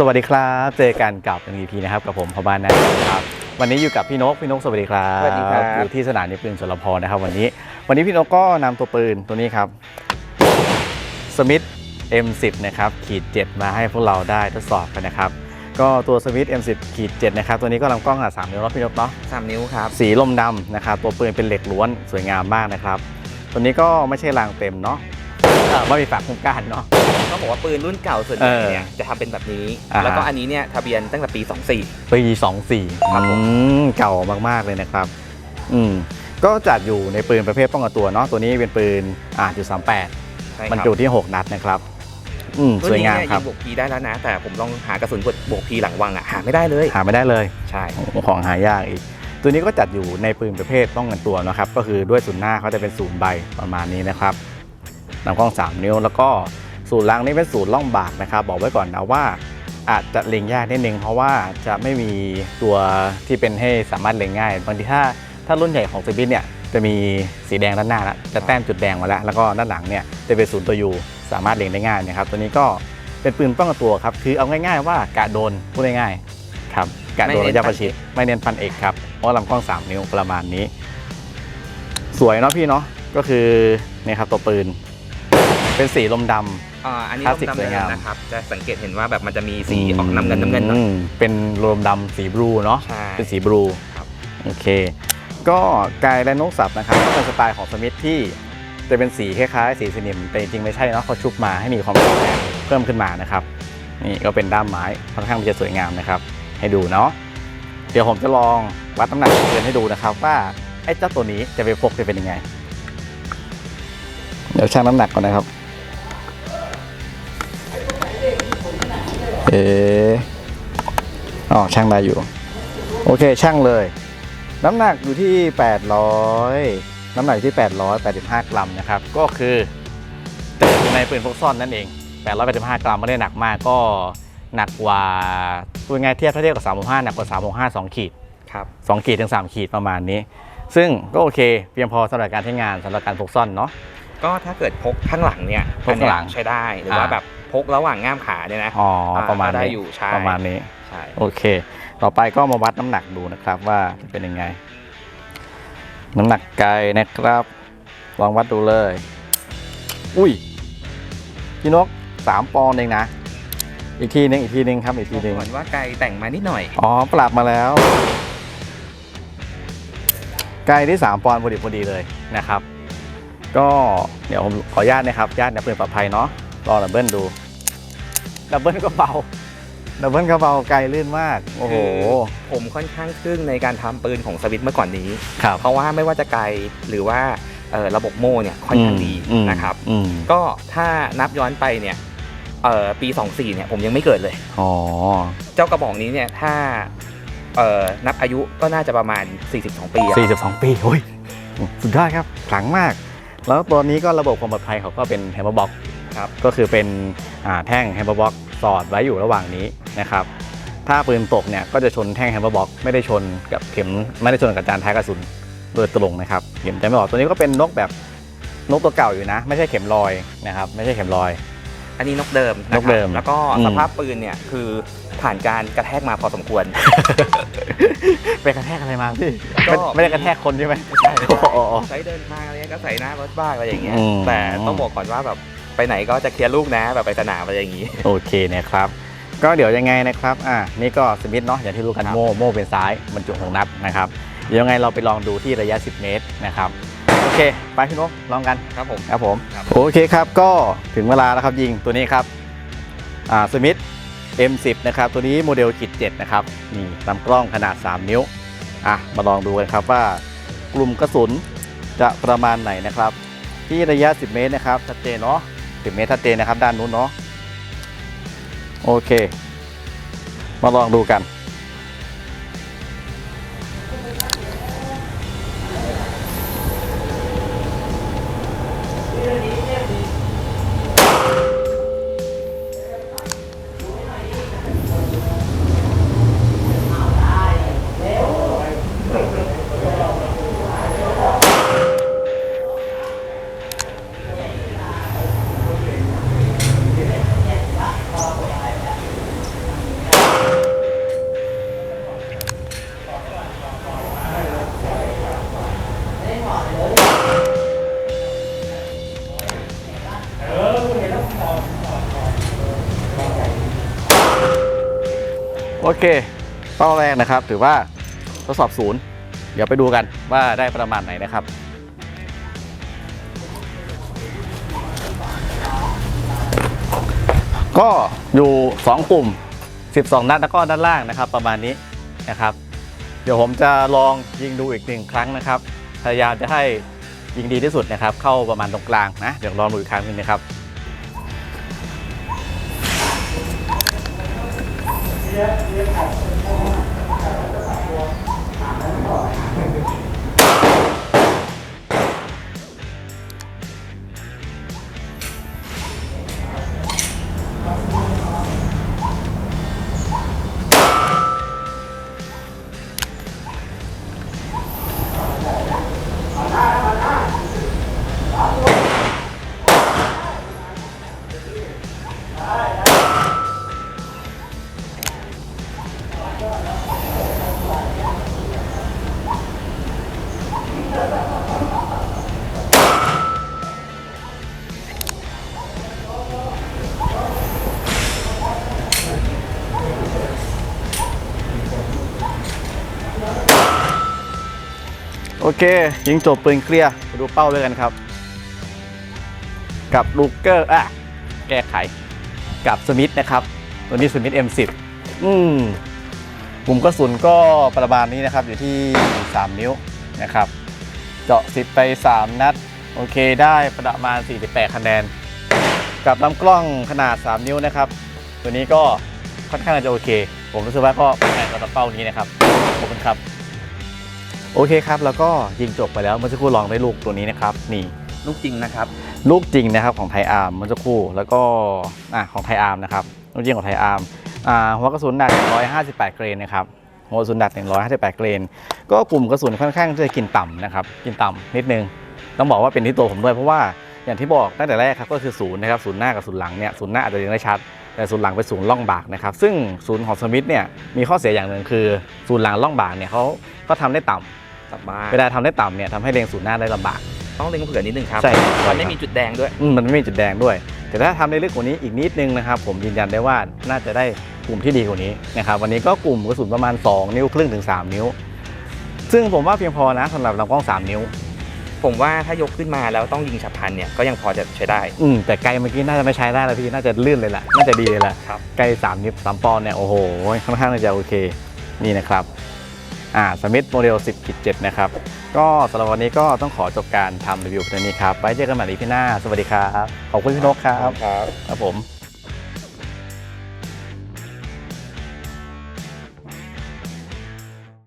สวัสดีครับ เจอกันกับ MVP นะครับกับผมพบานนะครับ วันนี้อยู่กับพี่นกพี่นกสวัสดีครับสวัสดีครับ อยู่ที่สนามยิงปืนชลพรนะครับ วันนี้ วันนี้พี่นกก็นำตัวปืนตัวนี้ครับสมิธ M10 นะครับขีด7มาให้พวกเราได้ทดสอบกันนะครับ ก็ตัวสมิธ M10 ขีด7นะครับตัวนี้ก็ลำกล้องขนาด3นิ้วเนาะพี่นกเนาะ สามนิ้วครับ สีลมดำนะครับตัวปืนเป็นเหล็กล้วนสวยงามมากนะครับ ตัวนี้ก็ไม่ใช่รางเต็มเนาะ เอ่อไม่มีฝากคุ้มกันเนาะ ต้องบอกว่าปืนรุ่นเก่าส่วนใหญ่เออเนี่ยจะทำเป็นแบบนี้ อ่าฮะ แล้วก็อันนี้เนี่ยทะเบียนตั้งแต่ปี 24 ปี 24ครับผม อืมเก่ามาก ๆ เลยนะครับ อืมก็จัดอยู่ในปืนประเภทป้องกันตัวเนาะตัวนี้เป็นปืนอ่าจุดสามแปดใช่บรรครับจุที่ 6 นัดนะครับ อืมรุ่สนวยนี้งามเนี่ยครัยิบงบวกพีได้แล้วนะ แต่ผมลองหากระสุนบวกพีหลังวังอะหาไม่ได้เลย หาไม่ได้เลย ใช่ ของหายากอีก ตัวนี้ก็จัดอยู่ในปืนประเภทป้องกันตัวนะครับ ก็คือด้วยศูนย์หน้าเขาจะเป็นศูนย์ใบประมาณนี้นะครับ ลำกล้อง 3 นิ้ว แล้วก็ศูนย์ล่างนี่เป็นศูนย์ล่องบากนะครับ บอกไว้ก่อนนะว่า อาจจะเล็งยากนิดนึงเพราะว่าจะไม่มีตัวที่เป็นให้สามารถเล็งง่ายบางทีถ้าถ้ารุ่นใหญ่ของสวิตเนี่ยจะมีสีแดงด้านหน้าแล้วจะแต้มจุดแดงมาแล้ว แล้วก็ด้านหลังเนี่ยจะเป็นศูนย์ตัวยูสามารถเล็งได้ง่ายนะครับ ตัวนี้ก็เป็นปืนป้องกันตัวครับ คือเอาง่ายๆว่ากะโดนพูดง่ายๆครับกะโดนระยะประชิดไม่เน้นฟันเอกครับเพราะลำกล้อง 3 นิ้วประมาณนี้ สวยเนาะพี่เนาะก็คือเนี่ยครับตัวปืน เป็นสีลมดำ อ่าอันนี้คลาสสิกลมสวยงามดำเนินนะครับ จะสังเกตเห็นว่าแบบมันจะมีสีออกน้ำเงินน้ำเงินเนอะอืมเป็นรวมดำสีบลูเนาะใช่เป็นสีบลูครับ โอเค ก็กายและนกสับนะครับก็เป็นสไตล์ของสมิธที่จะเป็นสีคล้ายๆสีสนิมแต่จริงๆไม่ใช่เนาะเขาชุบมาให้มีความแข็งแรงเพิ่มขึ้นมานะครับ นี่ก็เป็นด้ามไม้ค่อนข้างที่จะสวยงามนะครับ ให้ดูเนาะเดี๋ยวผมจะลองวัดน้ำหนักเกินให้ดูนะครับ ว่าไอ้เจ้าตัวนี้จะไปพกจะเป็นยังไง เดี๋ยวชั่งน้ำหนักก่อนนะครับ เอออ๋อช่างได้อยู่ โอเคช่างเลย น้ำหนักอยู่ที่ 800 น้ำหนักอยู่ที่ 885 กรัมนะครับ ก็คือจะอยู่ในปืนพกซ่อนนั่นเอง 885 กรัมไม่ได้หนักมากก็หนักกว่าพูดง่ายๆเทียบถ้าเทียบกับ 365 หนักกว่า 365 2 ขีดครับ2ขีดถึง 3 ขีดประมาณนี้ ซึ่งก็โอเค เพียงพอสำหรับการใช้งานสำหรับการพกซ่อนเนาะก็ถ้าเกิดพกข้างหลังเนี่ยพกข้างหลังอันเนี้ยใช้ได้หรือว่าอ่าแบบพ กระหว่างง่ามขาเนี่ยนะอ๋ออ่าประมาณก็ได้นี้อยู่ใช่ประมาณนี้ใช่โอเค ต่อไปก็มาวัดน้ำหนักดูนะครับว่าจะเป็นยังไง น้ำหนักไก่นะครับลองวัดดูเลย อุ้ยพี่นกสามปอนด์เองนะอีกทีหนึงอีกทีหนึงครับอีกทีหนึงเหมือนว่าไกลแต่งมานิดหน่อยอ๋อปรับมาแล้ว ไก่ที่สามปอนด์พอดีพอดีเลยนะครับ ก็เดี๋ยวผมขออนุญาตนะครับญาติเนี่ยเปิดปลอดภัยเนาะลองดับเบิลดู ดับเบิลก็เบา ดับเบิลก็เบาไกลลื่นมาก โอ้โหผมค่อนข้างทึ่งในการทำปืนของสวิตเมื่อก่อนนี้ ครับเพราะว่าไม่ว่าจะไกลหรือว่าเอ่อระบบโม่เนี่ยค่อนข้างดีอืมนะครับ อืมก็ถ้านับย้อนไปเนี่ยเอ่อปี 24เนี่ยผมยังไม่เกิดเลย อ๋อ เจ้ากระบอกนี้เนี่ยถ้าเอ่อนับอายุก็น่าจะประมาณ 42 ปีอะ42 ปีโอ้ยสุดยอดครับ ขลังมาก แล้วตัวนี้ก็ระบบความปลอดภัยเขาก็เป็นแฮมเบอร์บ็อก ครับก็คือเป็นอ่าแท่งแฮมเบอร์บ็อกสอดไว้อยู่ระหว่างนี้นะครับถ้าปืนตกเนี่ยก็จะชนแท่งแฮมเบอร์บ็อกไม่ได้ชนกับเข็มไม่ได้ชนกับจานท้ายกระสุนโดยตรงนะครับเข็มจะไม่ออกตัวนี้ก็เป็นนกแบบนกตัวเก่าอยู่นะ ไม่ใช่เข็มลอยนะครับไม่ใช่เข็มลอย อันนี้นกเดิมนะนกเดิมครับแล้วก็อืมสภาพปืนเนี่ยคือผ่านการกระแทกมาพอสมควรไปกระแทกอะไรมาพี่ก็ไม่ไม่ได้กระแทกคนใช่ไหมใช่โอ้โหใช้เดินทางอะไรเงี้ยก็ใส่หน้ารถบ้างอะไรอย่างเงี้ยอืมแต่ต้องบอกก่อนว่าแบบ ไปไหนก็จะเคลียร์ลูกนะแบบไปสนามอะไรอย่างงี้ โอเคนะครับ ก็เดี๋ยวยังไงนะครับ อ่า นี่ก็สมิธเนาะอย่างที่รู้กันครับโม่โม่เป็นซ้ายบรรจุของนัดนะครับเดี๋ยวยังไงเราไปลองดูที่ระยะ 10 เมตรนะครับ โอเค ไปพี่นกลองกัน ครับผมครับผม ครับ โอเคครับ ก็ถึงเวลาแล้วครับยิงตัวนี้ครับ อ่า สมิธ M10 นะครับ ตัวนี้โมเดลขีด7นะครับ นี่ลำกล้องขนาด 3 นิ้ว อะ มาลองดูกันครับว่ากลุ่มกระสุนจะประมาณไหนนะครับ ที่ระยะ 10 เมตรนะครับ ชัดเจนเนาะ 10เมตรชัดเจนนะครับ ด้านนู้นเนาะโอเค มาลองดูกัน โอเค เป้าแรกนะครับ ถือว่าทดสอบศูนย์ เดี๋ยวไปดูกันว่าได้ประมาณไหนนะครับก็อยู่ 2 กลุ่ม 12 นัดแล้วก็ด้านล่างนะครับ ประมาณนี้นะครับ เดี๋ยวผมจะลองยิงดูอีกหนึ่งครั้งนะครับ พยายามจะให้ยิงดีที่สุดนะครับ เข้าประมาณตรงกลางนะ เดี๋ยวลองดูอีกครั้งหนึงนะครับ diğer diğer โอเค ยิงจบปืนเคลียร์ดูเป้าเลยกันครับ กับลูเกอร์อะแก้ไข กับสมิธนะครับ ตัวนี้สมิธ M10 อืมกลุ่มกระสุนก็ประมาณนี้นะครับ อยู่ที่ 3 นิ้วนะครับ เจาะ 10 ไป 3 นัด โอเคได้ประมาณ 48 คะแนน กับลำกล้องขนาด 3 นิ้วนะครับ ตัวนี้ก็ค่อนข้างจะโอเค ผมรู้สึกว่าก็เป็นแนสำหรับเป้านี้นะครับ ขอบคุณครับ โอเคครับ แล้วก็ยิงจบไปแล้วเมื่อสักครู่ลองได้ลูกตัวนี้นะครับนี่ลูกจริงนะครับ ลูกจริงนะครับของไทยอาร์มเมื่อสักครู่แล้วก็อะของไทยอาร์มนะครับลูกจริงของไทยอาร์มอ่าหัวกระสุนหนัก 158 เกรนนะครับหัวกระสุนหนัก 158 เกรน ก็กลุ่มกระสุนค่อนข้างจะกินต่ำนะครับกินต่ำนิดนึง ต้องบอกว่าเป็นที่ตัวผมด้วยเพราะว่าอย่างที่บอกตั้งแต่แรกครับก็คือศูนย์นะครับศูนย์หน้ากับศูนย์หลังเนี่ยศูนย์หน้าอาจจะยังได้ชัดแต่ศูนย์หลังเป็นศูนย์ล่องบากนะครับซึ่งศูนย์ของสมิธเนี่ยมีข้อเสียอย่างหนึ่งคือศูนย์หลังล่องบากเนี่ยเขาเขาทำได้ต่ำก ลับบ้านเวลาทำได้ต่ำเนี่ยทำให้เล็งศูนย์หน้าได้ลำบาก ต้องเล็งเผื่อนิดนึงครับใช่ครับ มันไม่มีจุดแดงด้วย อืมมันไม่มีจุดแดงด้วย แต่ถ้าทำได้ลึกกว่านี้อีกนิดนึงนะครับ ผมยืนยันได้ว่าน่าจะได้กลุ่มที่ดีกว่านี้นะครับวันนี้ก็กลุ่มกระสุนประมาณ 2 นิ้วครึ่งถึง 3 นิ้ว ซึ่งผมว่าเพียงพอนะสำหรับลำกล้อง 3 นิ้ว ผมว่าถ้ายกขึ้นมาแล้วต้องยิงฉับพลันเนี่ยก็ยังพอจะใช้ได้ อืมแต่ไกลเมื่อกี้น่าจะไม่ใช้ได้แล้วพี่น่าจะลื่นเลยล่ะน่าจะดีเลยล่ะครับ ไกล3นิ้ว3ปอนด์เนี่ยโอ้โหค่อนข้างจะโอเคนี่นะครับ อ่าสมิธโมเดล 10.7 นะครับ ก็สำหรับวันนี้ก็ต้องขอจบการทำรีวิวเพียงเท่านี้ครับ ไว้เจอกันใหม่ในพี่หน้า สวัสดีครับ ขอบคุณพี่นกครับ ครับ ครับผม